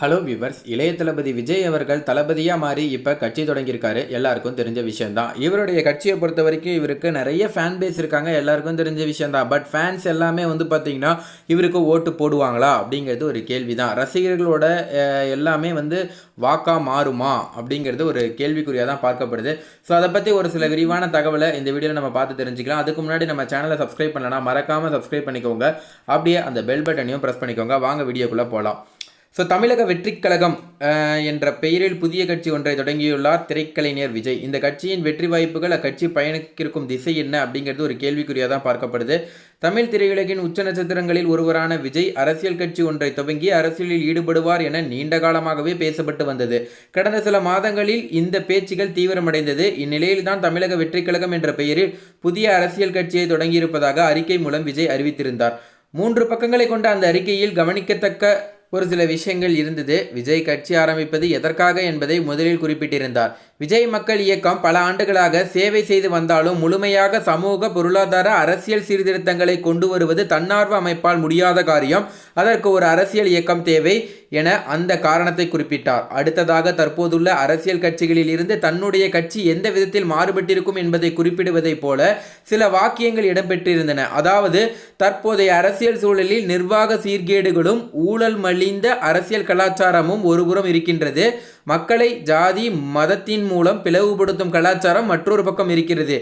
Hello viewers இளைய தளபதி விஜய் அவர்கள் தளபதியாக மாறி இப்போ கட்சி தொடங்கியிருக்காரு. எல்லாருக்கும் தெரிஞ்ச விஷயம்தான். இவருடைய கட்சியை பொறுத்த வரைக்கும் இவருக்கு நிறைய ஃபேன் பேஸ் இருக்காங்க. எல்லாருக்கும் தெரிஞ்ச விஷயம்தான். பட் ஃபேன்ஸ் எல்லாமே வந்து பார்த்தீங்கன்னா இவருக்கு ஓட்டு போடுவாங்களா அப்படிங்கிறது ஒரு கேள்வி தான் ரசிகர்களோட எல்லாமே வந்து வாக்கா மாறுமா அப்படிங்கிறது ஒரு கேள்விக்குறியாக தான் பார்க்கப்படுது. ஸோ அதை பற்றி ஒரு சில விரிவான தகவலை இந்த வீடியோவில் நம்ம பார்த்து தெரிஞ்சுக்கலாம். அதுக்கு முன்னாடி நம்ம சேனலை சப்ஸ்கிரைப் பண்ணலாம் மறக்காமல் சப்ஸ்கிரைப் பண்ணிக்கோங்க. அப்படியே அந்த பெல் பட்டனையும் ப்ரெஸ் பண்ணிக்கோங்க. வாங்க வீடியோக்குள்ளே போகலாம் ஸோ தமிழக வெற்றிக் கழகம் என்ற பெயரில் புதிய கட்சி ஒன்றை தொடங்கியுள்ளார் திரைக்கலைஞர் விஜய். இந்த கட்சியின் வெற்றி வாய்ப்புகள் அக்கட்சி பயணிக்கிருக்கும் திசை என்ன அப்படிங்கிறது ஒரு கேள்விக்குறியாக தான் பார்க்கப்படுது. தமிழ் திரையுலகின் உச்ச நட்சத்திரங்களில் ஒருவரான விஜய் அரசியல் கட்சி ஒன்றை துவங்கி அரசியலில் ஈடுபடுவார் என நீண்ட காலமாகவே பேசப்பட்டு வந்தது. கடந்த சில மாதங்களில் இந்த பேச்சுகள் தீவிரமடைந்தது. இந்நிலையில்தான் தமிழக வெற்றிக் கழகம் என்ற பெயரில் புதிய அரசியல் கட்சியை தொடங்கியிருப்பதாக அறிக்கை மூலம் விஜய் அறிவித்திருந்தார். மூன்று பக்கங்களை கொண்ட அந்த அறிக்கையில் கவனிக்கத்தக்க ஒரு சில விஷயங்கள் இருந்தது. விஜய் கட்சி ஆரம்பிப்பது எதற்காக என்பதை முதலில் குறிப்பிட்டிருந்தார். விஜய் மக்கள் இயக்கம் பல ஆண்டுகளாக சேவை செய்து வந்தாலும் முழுமையாக சமூக பொருளாதார அரசியல் சீர்திருத்தங்களை கொண்டு வருவது தன்னார்வ அமைப்பால் முடியாத காரியம். அதற்கு ஒரு அரசியல் இயக்கம் தேவை என அந்த காரணத்தை குறிப்பிட்டார். அடுத்ததாக தற்போதுள்ள அரசியல் கட்சிகளில் இருந்து தன்னுடைய கட்சி எந்த விதத்தில் மாறுபட்டிருக்கும் என்பதை குறிப்பிடுவதைப் போல சில வாக்கியங்கள் இடம்பெற்றிருந்தன. அதாவது தற்போதைய அரசியல் சூழலில் நிர்வாக சீர்கேடுகளும் ஊழல் மலிந்த அரசியல் கலாச்சாரமும் ஒருபுறம் இருக்கின்றது. மக்களை ஜாதி மதத்தின் மூலம் பிளவுபடுத்தும் கலாச்சாரம் மற்றொரு பக்கம் இருக்கிறது.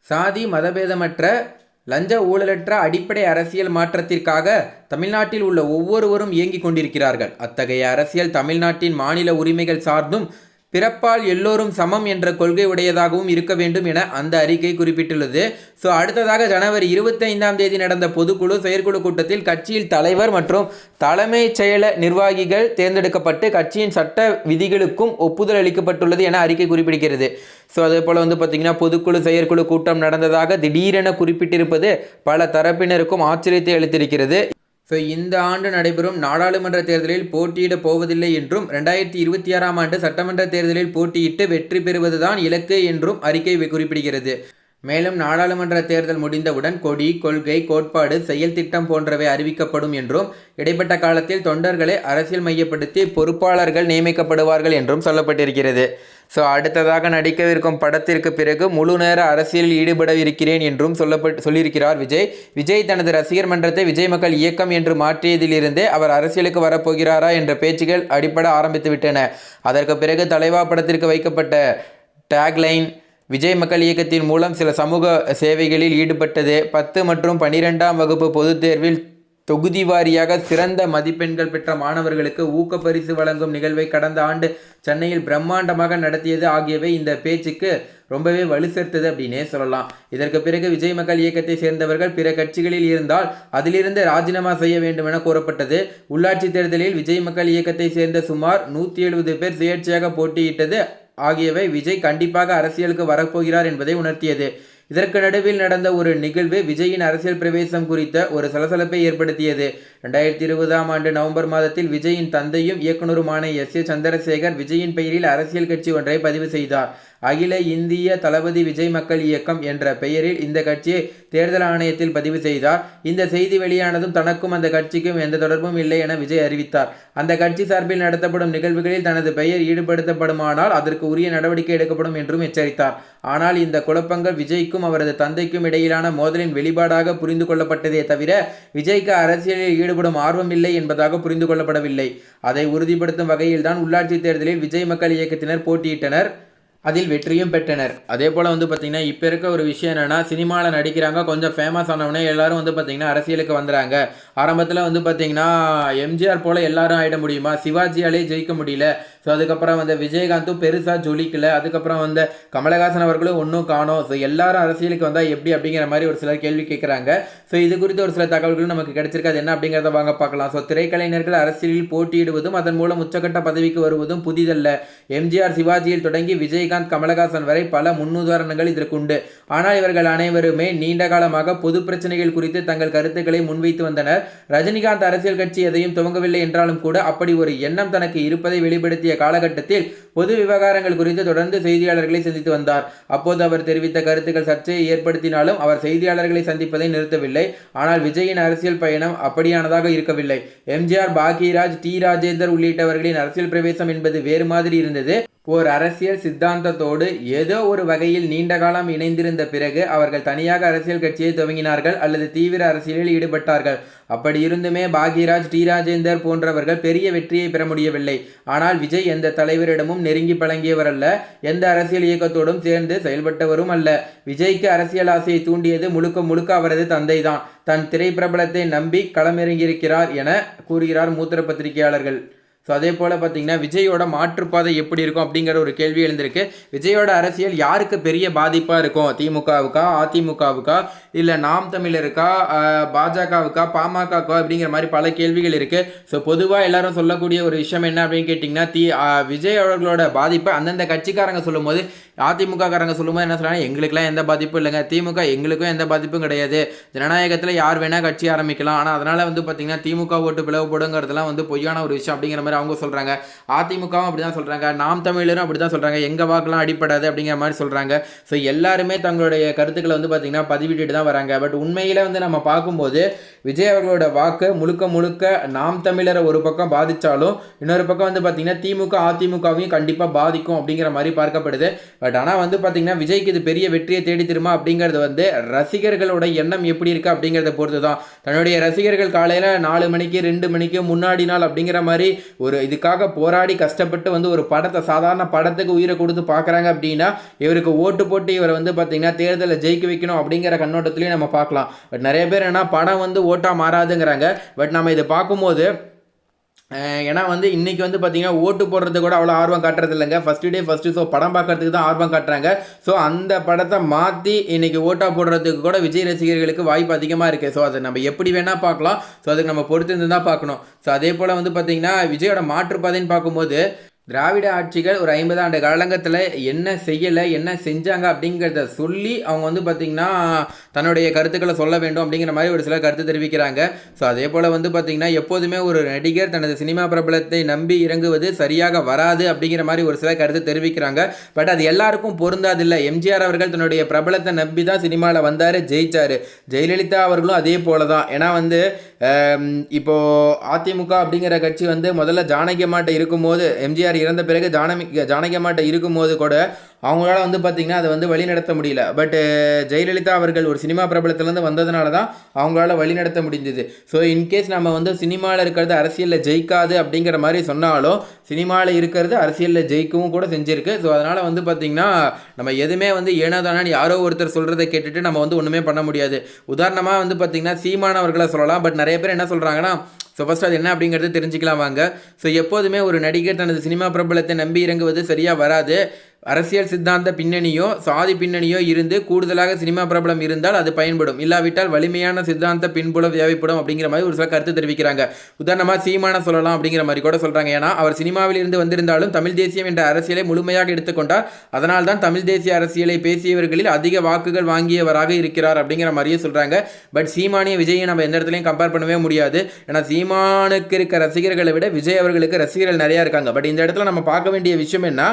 சாதி மதபேதமற்ற லஞ்ச ஊழலற்ற அடிப்படை அரசியல் மாற்றத்திற்காக தமிழ்நாட்டில் உள்ள ஒவ்வொருவரும் இயங்கிக் கொண்டிருக்கிறார்கள். அத்தகைய அரசியல் தமிழ்நாட்டின் மாநில உரிமைகள் சார்ந்தும் பிறப்பால் எல்லோரும் சமம் என்ற கொள்கை உடையதாகவும் இருக்க வேண்டும் என அந்த அறிக்கை குறிப்பிட்டுள்ளது. ஸோ அடுத்ததாக ஜனவரி இருபத்தைந்தாம் தேதி நடந்த பொதுக்குழு செயற்குழு கூட்டத்தில் கட்சியில் தலைவர் மற்றும் தலைமைச் செயல நிர்வாகிகள் தேர்ந்தெடுக்கப்பட்டு கட்சியின் சட்ட விதிகளுக்கும் ஒப்புதல் அளிக்கப்பட்டுள்ளது என அறிக்கை குறிப்பிடுகிறது. ஸோ அதே போல் வந்து பார்த்திங்கன்னா பொதுக்குழு செயற்குழு கூட்டம் நடந்ததாக திடீரென குறிப்பிட்டிருப்பது பல தரப்பினருக்கும் ஆச்சரியத்தை அளித்திருக்கிறது. ஸோ இந்த ஆண்டு நடைபெறும் நாடாளுமன்ற தேர்தலில் போட்டியிடப் போவதில்லை என்றும் ரெண்டாயிரத்தி இருபத்தி ஆறாம் ஆண்டு சட்டமன்ற தேர்தலில் போட்டியிட்டு வெற்றி பெறுவதுதான் இலக்கு என்றும் அறிக்கை குறிப்பிடுகிறது. மேலும் நாடாளுமன்ற தேர்தல் முடிந்தவுடன் கொடி கொள்கை கோட்பாடு செயல் திட்டம் போன்றவை அறிவிக்கப்படும் என்றும் இடைப்பட்ட காலத்தில் தொண்டர்களை அரசியல் மையப்படுத்தி பொறுப்பாளர்கள் நியமிக்கப்படுவார்கள் என்றும் சொல்லப்பட்டிருக்கிறது. ஸோ அடுத்ததாக நடிக்கவிருக்கும் படத்திற்கு பிறகு முழு நேர அரசியலில் ஈடுபடவிருக்கிறேன் என்றும் சொல்லப்பட்டு சொல்லியிருக்கிறார் விஜய். விஜய் தனது ரசிகர் மன்றத்தை விஜய் மக்கள் இயக்கம் என்று மாற்றியதிலிருந்தே அவர் அரசியலுக்கு வரப்போகிறாரா என்ற பேச்சுகள் அடிப்பட ஆரம்பித்து விட்டன அதற்கு பிறகு தலைவா படத்திற்கு வைக்கப்பட்ட டேக்லைன் விஜய் மக்கள் இயக்கத்தின் மூலம் சில சமூக சேவைகளில் ஈடுபட்டது. பத்து மற்றும் பனிரெண்டாம் வகுப்பு பொதுத் தேர்வில் தொகுதி வாரியாக சிறந்த மதிப்பெண்கள் பெற்ற மாணவர்களுக்கு ஊக்க பரிசு வழங்கும் நிகழ்வை கடந்த ஆண்டு சென்னையில் பிரம்மாண்டமாக நடத்தியது. ஆகியவை இந்த பேச்சுக்கு ரொம்பவே வலு சேர்த்தது அப்படின்னே சொல்லலாம். இதற்கு பிறகு விஜய் மக்கள் இயக்கத்தை சேர்ந்தவர்கள் பிற கட்சிகளில் இருந்தால் அதிலிருந்து ராஜினாமா செய்ய வேண்டும் என கூறப்பட்டது. உள்ளாட்சி தேர்தலில் விஜய் மக்கள் இயக்கத்தை சேர்ந்த சுமார் நூற்றி எழுபது பேர் சுயேட்சையாக போட்டியிட்டது. ஆகியவை விஜய் கண்டிப்பாக அரசியலுக்கு வரப்போகிறார் என்பதை உணர்த்தியது. இதற்கு நடுவில் நடந்த ஒரு நிகழ்வு விஜயின் அரசியல் பிரவேசம் குறித்த ஒரு சலசலப்பை ஏற்படுத்தியது. ரெண்டாயிரத்தி இருபதாம் ஆண்டு நவம்பர் மாதத்தில் விஜயின் தந்தையும் இயக்குனருமான எஸ் ஏ சந்திரசேகர் விஜயின் பெயரில் அரசியல் கட்சி ஒன்றை பதிவு செய்தார். அகில இந்திய தளபதி விஜய் மக்கள் இயக்கம் என்ற பெயரில் இந்த கட்சியை தேர்தல் ஆணையத்தில் பதிவு செய்தார். இந்த செய்தி வெளியானதும் தனக்கும் அந்த கட்சிக்கும் எந்த தொடர்பும் இல்லை என விஜய் அறிவித்தார். அந்த கட்சி சார்பில் நடத்தப்படும் நிகழ்வுகளில் தனது பெயர் ஈடுபடுத்தப்படுமானால் அதற்கு உரிய நடவடிக்கை எடுக்கப்படும் என்றும் எச்சரித்தார். ஆனால் இந்த குழப்பங்கள் விஜய்க்கும் அவரது தந்தைக்கும் இடையிலான மோதலின் வெளிப்பாடாக புரிந்து கொள்ளப்பட்டதே தவிர விஜய்க்கு அரசியலில் ஈடுபடும் ஆர்வம் இல்லை என்பதாக புரிந்து கொள்ளப்படவில்லை. அதை உறுதிப்படுத்தும் வகையில்தான் உள்ளாட்சி தேர்தலில் விஜய் மக்கள் இயக்கத்தினர் போட்டியிட்டனர். அதில் வெற்றியும் பெற்றனர். அதே போல் வந்து பார்த்திங்கன்னா இப்போ இருக்க ஒரு விஷயம் என்னென்னா சினிமாவில் நடிக்கிறாங்க கொஞ்சம் ஃபேமஸ் ஆனவொடனே எல்லாரும் வந்து பார்த்திங்கன்னா அரசியலுக்கு வந்துறாங்க. ஆரம்பத்தில் வந்து பார்த்திங்கன்னா எம்ஜிஆர் போல் எல்லாரும் ஆகிட முடியுமா? சிவாஜியாலே ஜெயிக்க முடியல. ஸோ அதுக்கப்புறம் வந்து விஜயகாந்தும் பெருசாக ஜொலிக்கல. அதுக்கப்புறம் வந்து கமலஹாசன் அவர்களும் ஒன்றும் காணும். ஸோ எல்லாரும் அரசியலுக்கு வந்தால் எப்படி அப்படிங்கிற மாதிரி ஒரு சிலர் கேள்வி கேட்குறாங்க ஸோ இது குறித்து ஒரு சில தகவல்களும் நமக்கு கிடைச்சிருக்காது என்ன அப்படிங்கிறத வாங்க பார்க்கலாம். ஸோ திரைக்கலைஞர்கள் அரசியலில் போட்டியிடுவதும் அதன் மூலம் உச்சக்கட்ட பதவிக்கு வருவதும் புதிதல்ல. எம்ஜிஆர் சிவாஜியில் தொடங்கி விஜயகாந்த் கமலஹாசன் வரை பல முன்னுதாரணங்கள் இதற்கு உண்டு. ஆனால் இவர்கள் அனைவருமே நீண்ட காலமாக பொது பிரச்சனைகள் குறித்து தங்கள் கருத்துக்களை முன்வைத்து வந்தனர். ரஜினிகாந்த் அரசியல் கட்சி எதையும் துவங்கவில்லை என்றாலும் கூட அப்படி ஒரு எண்ணம் தனக்கு இருப்பதை வெளிப்படுத்திய காலகட்டத்தில் பொது விவகாரங்கள் குறித்து தொடர்ந்து செய்தியாளர்களை சந்தித்து வந்தார். அப்போது அவர் தெரிவித்த கருத்துக்கள் சர்ச்சையை ஏற்படுத்தினாலும் அவர் செய்தியாளர்களை சந்திப்பதை நிறுத்தவில்லை. ஆனால் விஜயின் அரசியல் பயணம் அப்படியானதாக இருக்கவில்லை. எம்ஜிஆர் பாக்யராஜ் டி ராஜேந்தர் உள்ளிட்டவர்களின் அரசியல் பிரவேசம் என்பது வேறு மாதிரி இருந்தது. ஓர் அரசியல் சித்தாந்தத்தோடு ஏதோ ஒரு வகையில் நீண்ட காலம் இணைந்திருந்த பிறகு அவர்கள் தனியாக அரசியல் கட்சியை துவங்கினார்கள் அல்லது தீவிர அரசியலில் ஈடுபட்டார்கள். அப்படி இருந்துமே பாக்யராஜ் டி. ராஜேந்தர் போன்றவர்கள் பெரிய வெற்றியை பெற முடியவில்லை. ஆனால் விஜய் எந்த தலைவரிடமும் நெருங்கி பழங்கியவர் அல்ல எந்த அரசியல் இயக்கத்தோடும் சேர்ந்து செயல்பட்டவரும் அல்ல. விஜய்க்கு அரசியல் ஆசையை தூண்டியது முழுக்க முழுக்க அவரது தந்தைதான். தன் திரைப்பிரபலத்தை நம்பி களமிறங்கியிருக்கிறார் என கூறுகிறார் மூத்திர பத்திரிகையாளர்கள் ஸோ அதே போல் பார்த்தீங்கன்னா விஜயோட மாற்றுப்பாதை எப்படி இருக்கும் அப்படிங்கிற ஒரு கேள்வி எழுந்திருக்கு. விஜயோட அரசியல் யாருக்கு பெரிய பாதிப்பாக இருக்கும்? திமுகவுக்கா அதிமுகவுக்கா? இல்லை நாம் தமிழருக்கா? பாஜகவுக்கா? பாமகவுக்கா? அப்படிங்கிற மாதிரி பல கேள்விகள் இருக்குது ஸோ பொதுவாக எல்லாரும் சொல்லக்கூடிய ஒரு விஷயம் என்ன அப்படின்னு கேட்டிங்கன்னா தி விஜய் அவர்களோட பாதிப்பை அந்தந்த கட்சிக்காரங்க சொல்லும்போது அதிமுக காரங்க சொல்லும்போது என்ன சொல்கிறாங்க எங்களுக்குலாம் எந்த பாதிப்பும் இல்லைங்க. திமுக எங்களுக்கும் எந்த பாதிப்பும் கிடையாது. ஜனநாயகத்தில் யார் வேணால் கட்சி ஆரம்பிக்கலாம். ஆனால் அதனால் வந்து பார்த்தீங்கன்னா திமுக ஓட்டு பிளவுபடுங்கிறதுலாம் வந்து பொய்யான ஒரு விஷயம் அப்படிங்கிற மாதிரி அவங்க சொல்கிறாங்க அதிமுகவும் அப்படி தான் சொல்கிறாங்க நாம் தமிழரும் அப்படி தான் சொல்கிறாங்க எங்கள் வாக்கெலாம் அடிப்படாது அப்படிங்கிற மாதிரி சொல்கிறாங்க ஸோ எல்லாருமே தங்களுடைய கருத்துக்களை வந்து பார்த்திங்கன்னா பதிவிட்டுட்டு தான் வராங்க. பட் உண்மையில் வந்து நம்ம பார்க்கும்போது விஜய் அவர்களோட வாக்கு முழுக்க முழுக்க நாம் தமிழரை ஒரு பக்கம் பாதித்தாலும் இன்னொரு பக்கம் வந்து பார்த்திங்கன்னா திமுக அதிமுகவையும் கண்டிப்பாக பாதிக்கும் அப்படிங்கிற மாதிரி பார்க்கப்படுது. பட் ஆனால் வந்து பார்த்திங்கன்னா விஜய்க்கு இது பெரிய வெற்றியை தேடி தருமா அப்படிங்கிறது வந்து ரசிகர்களோட எண்ணம் எப்படி இருக்குது அப்படிங்கிறத பொறுத்து தான் தன்னுடைய ரசிகர்கள் காலையில் நாலு மணிக்கு ரெண்டு மணிக்கு முன்னாடி நாள் அப்படிங்கிற மாதிரி ஒரு இதுக்காக போராடி கஷ்டப்பட்டு வந்து ஒரு படத்தை சாதாரண படத்துக்கு உயிரை கொடுத்து பார்க்குறாங்க அப்படின்னா இவருக்கு ஓட்டு போட்டு இவரை வந்து பார்த்திங்கன்னா தேர்தலில் ஜெயிக்க வைக்கணும் அப்படிங்கிற கண்ணோட்டத்துலேயும் நம்ம பார்க்கலாம். பட் நிறைய பேர் என்ன படம் வந்து ஓட்டாக மாறாதுங்கிறாங்க. பட் நம்ம இதை பார்க்கும்போது ஏன்னா வந்து இன்றைக்கி வந்து பார்த்தீங்கன்னா ஓட்டு போடுறது கூட அவ்வளோ ஆர்வம் காட்டுறது இல்லைங்க ஃபஸ்ட்டு டே ஃபஸ்ட்டு ஷோ படம் பார்க்கறதுக்கு தான் ஆர்வம் காட்டுறாங்க. ஸோ அந்த படத்தை மாற்றி இன்னைக்கு ஓட்டாக போடுறதுக்கு கூட விஜய் ரசிகர்களுக்கு வாய்ப்பு அதிகமாக இருக்குது ஸோ அதை நம்ம எப்படி வேணால் பார்க்கலாம். ஸோ அதுக்கு நம்ம பொறுத்து இருந்து தான் பார்க்கணும். ஸோ அதே போல் வந்து பார்த்தீங்கன்னா விஜயோட மாற்றுப்பாதைன்னு பார்க்கும்போது திராவிட ஆட்சிகள் ஒரு ஐம்பது ஆண்டு காலங்கத்தில் என்ன செய்யலை என்ன செஞ்சாங்க அப்படிங்கிறத சொல்லி அவங்க வந்து பார்த்திங்கன்னா தன்னுடைய கருத்துக்களை சொல்ல வேண்டும் அப்படிங்கிற மாதிரி ஒரு சில கருத்து தெரிவிக்கிறாங்க. ஸோ அதே போல் வந்து பார்த்திங்கன்னா எப்போதுமே ஒரு நடிகர் தனது சினிமா பிரபலத்தை நம்பி இறங்குவது சரியாக வராது அப்படிங்கிற மாதிரி ஒரு சில கருத்து தெரிவிக்கிறாங்க. பட் அது எல்லாருக்கும் பொருந்தாதில்லை. எம்ஜிஆர் அவர்கள் தன்னுடைய பிரபலத்தை நம்பி தான் சினிமாவில் வந்தார் ஜெயிச்சார். ஜெயலலிதா அவர்களும் அதே போல தான் ஏன்னா வந்து இப்போ அதிமுக அப்படிங்கிற கட்சி வந்து முதல்ல ஜானகி அம்மாட்ட இருக்கும்போது எம்ஜிஆர் இறந்த பிறகு ஜானகி ஜானகி அம்மாட்ட இருக்கும்போது கூட அவங்களால வந்து பார்த்திங்கன்னா அதை வந்து வழிநடத்த முடியல. பட்டு ஜெயலலிதா அவர்கள் ஒரு சினிமா பிரபலத்திலேருந்து வந்ததுனால தான் அவங்களால வழிநடத்த முடிஞ்சது. ஸோ இன்கேஸ் நம்ம வந்து சினிமாவில் இருக்கிறது அரசியலில் ஜெயிக்காது அப்படிங்கிற மாதிரி சொன்னாலும் சினிமாவில் இருக்கிறது அரசியலில் ஜெயிக்கவும் கூட செஞ்சுருக்கு. ஸோ அதனால் வந்து பார்த்திங்கன்னா நம்ம எதுவுமே வந்து ஏனோ யாரோ ஒருத்தர் சொல்கிறத கேட்டுட்டு நம்ம வந்து ஒன்றுமே பண்ண முடியாது. உதாரணமாக வந்து பார்த்திங்கன்னா சீமானவர்களை சொல்லலாம். பட் நிறைய பேர் என்ன சொல்கிறாங்கன்னா ஸோ ஃபஸ்ட் அது என்ன அப்படிங்கிறது தெரிஞ்சுக்கலாம் வாங்க. ஸோ எப்போதுமே ஒரு நடிகர் தனது சினிமா பிரபலத்தை நம்பி இறங்குவது சரியாக வராது. அரசியல் சித்தாந்த பின்னணியோ சாதி பின்னணியோ இருந்து கூடுதலாக சினிமா பிரபலம் இருந்தால் அது பயன்படும். இல்லாவிட்டால் வலிமையான சித்தாந்த பின்புலம் தேவைப்படும் அப்படிங்கிற மாதிரி ஒரு சில கருத்து தெரிவிக்கிறாங்க. உதாரணமாக சீமான சொல்லலாம் அப்படிங்கிற மாதிரி கூட சொல்கிறாங்க ஏன்னா அவர் சினிமாவில் இருந்து வந்திருந்தாலும் தமிழ் தேசியம் என்ற அரசியலை முழுமையாக எடுத்துக்கொண்டார். அதனால் தான் தமிழ் தேசிய அரசியலை பேசியவர்களில் அதிக வாக்குகள் வாங்கியவராக இருக்கிறார் அப்படிங்கிற மாதிரியே சொல்கிறாங்க பட் சீமானிய விஜயை நம்ம எந்த இடத்துலையும் கம்பேர் பண்ணவே முடியாது. ஏன்னா சீமானுக்கு இருக்க ரசிகர்களை விட விஜய் அவர்களுக்கு ரசிகர்கள் நிறையா இருக்காங்க. பட் இந்த இடத்துல நம்ம பார்க்க வேண்டிய விஷயம் என்ன?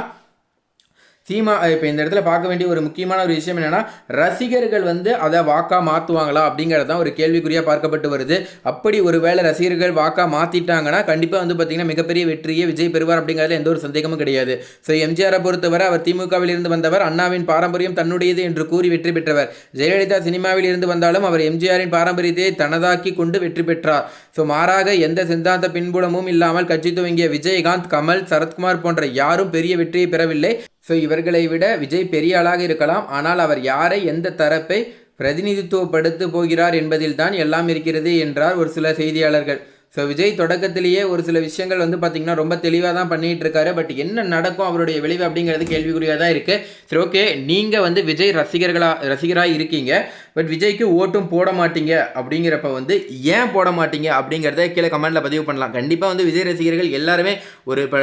சீமா இப்போ இந்த இடத்துல பார்க்க வேண்டிய ஒரு முக்கியமான ஒரு விஷயம் என்னென்னா ரசிகர்கள் வந்து அதை வாக்கா மாற்றுவாங்களா அப்படிங்கிறது தான் ஒரு கேள்விக்குறியாக பார்க்கப்பட்டு வருது. அப்படி ஒரு வேளை ரசிகர்கள் வாக்கா மாற்றிட்டாங்கன்னா கண்டிப்பாக வந்து பார்த்திங்கன்னா மிகப்பெரிய வெற்றியை விஜய் பெறுவார் அப்படிங்கிறதுல எந்த ஒரு சந்தேகமும் கிடையாது. ஸோ எம்ஜிஆரை பொறுத்தவரை அவர் திமுகவில் இருந்து வந்தவர் அண்ணாவின் பாரம்பரியம் தன்னுடையது என்று கூறி வெற்றி பெற்றவர். ஜெயலலிதா சினிமாவில் இருந்து வந்தாலும் அவர் எம்ஜிஆரின் பாரம்பரியத்தை தனதாக்கி கொண்டு வெற்றி பெற்றார். ஸோ மாறாக எந்த சித்தாந்த பின்புலமும் இல்லாமல் கட்சி துவங்கிய விஜயகாந்த் கமல் சரத்குமார் போன்ற யாரும் பெரிய வெற்றியை பெறவில்லை. ஸோ இவர்களை விட விஜய் பெரிய ஆளாக இருக்கலாம். ஆனால் அவர் யாரை எந்த தரப்பை பிரதிநிதித்துவப்படுத்த போகிறார் என்பதில்தான் எல்லாம் இருக்கிறது என்றார் ஒரு சில செய்தியாளர்கள். ஸோ விஜய் தொடக்கத்திலேயே ஒரு சில விஷயங்கள் வந்து பார்த்திங்கன்னா ரொம்ப தெளிவாக தான் பண்ணிகிட்டு இருக்காரு பட் என்ன நடக்கும் அவருடைய விளைவு அப்படிங்கிறது கேள்விக்குறியாக தான் இருக்குது சரி ஓகே நீங்கள் வந்து விஜய் ரசிகர்களாக ரசிகராக இருக்கீங்க. பட் விஜய்க்கு ஓட்டும் போட மாட்டீங்க அப்படிங்கிறப்ப வந்து ஏன் போட மாட்டீங்க அப்படிங்கிறத கீழே கமெண்ட்டில் பதிவு பண்ணலாம். கண்டிப்பாக வந்து விஜய் ரசிகர்கள் எல்லாருமே ஒரு இப்போ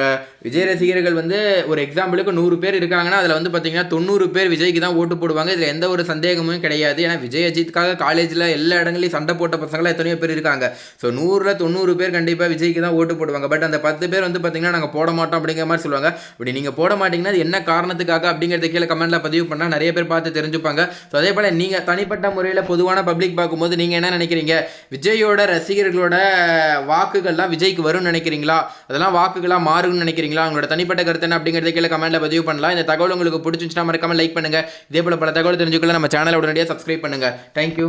விஜய் ரசிகர்கள் வந்து ஒரு எக்ஸாம்பிளுக்கு நூறு பேர் இருக்காங்கன்னா அதில் வந்து பார்த்தீங்கன்னா தொண்ணூறு பேர் விஜய்க்கு தான் ஓட்டு போடுவாங்க. இதில் எந்த ஒரு சந்தேகமும் கிடையாது. ஏன்னா விஜய் அஜித்துக்காக காலேஜில் எல்லா இடங்களையும் சண்டை போட்ட பசங்களாம் எத்தனையோ பேர் இருக்காங்க. ஸோ நூறில் தொண்ணூறு தொண்ணூறு பேர் கண்டிப்பாக விஜய்க்கு தான் ஓட்டு போடுவாங்க. பட் அந்த பத்து பேர் வந்து பார்த்தீங்கன்னா நாங்கள் போட மாட்டோம் அப்படிங்கிற மாதிரி சொல்லுவாங்க. இப்படி நீங்கள் போட மாட்டீங்கன்னா அது என்ன காரணத்துக்காக அப்படிங்கிறத கீழே கமெண்ட்டில் பதிவு பண்ணால் நிறைய பேர் பார்த்து தெரிஞ்சுப்பாங்க. ஸோ அதே போல் நீங்கள் தனிப்பட்ட முறையில் பொதுவான பப்ளிக் பார்க்கும்போது நீங்கள் என்ன நினைக்கிறீங்க? விஜயோட ரசிகர்களோட வாக்குகள்லாம் விஜய்க்கு வரும்னு நினைக்கிறீங்களா? அதெல்லாம் வாக்குகளாக மாறும்னு நினைக்கிறீங்களா? உங்களோட தனிப்பட்ட கருத்து என்ன அப்படிங்கிறத கீழே கமெண்ட்டில் பதிவு பண்ணலாம். இந்த தகவல் உங்களுக்கு பிடிச்சிச்சுன்னா மறக்காமல் லைக் பண்ணுங்கள் இதே போல் பல தகவல் தெரிஞ்சுக்கலாம் நம்ம சேனலை உடனடியாக சப்ஸ்கிரைப் பண்ணுங்கள் தேங்க்யூ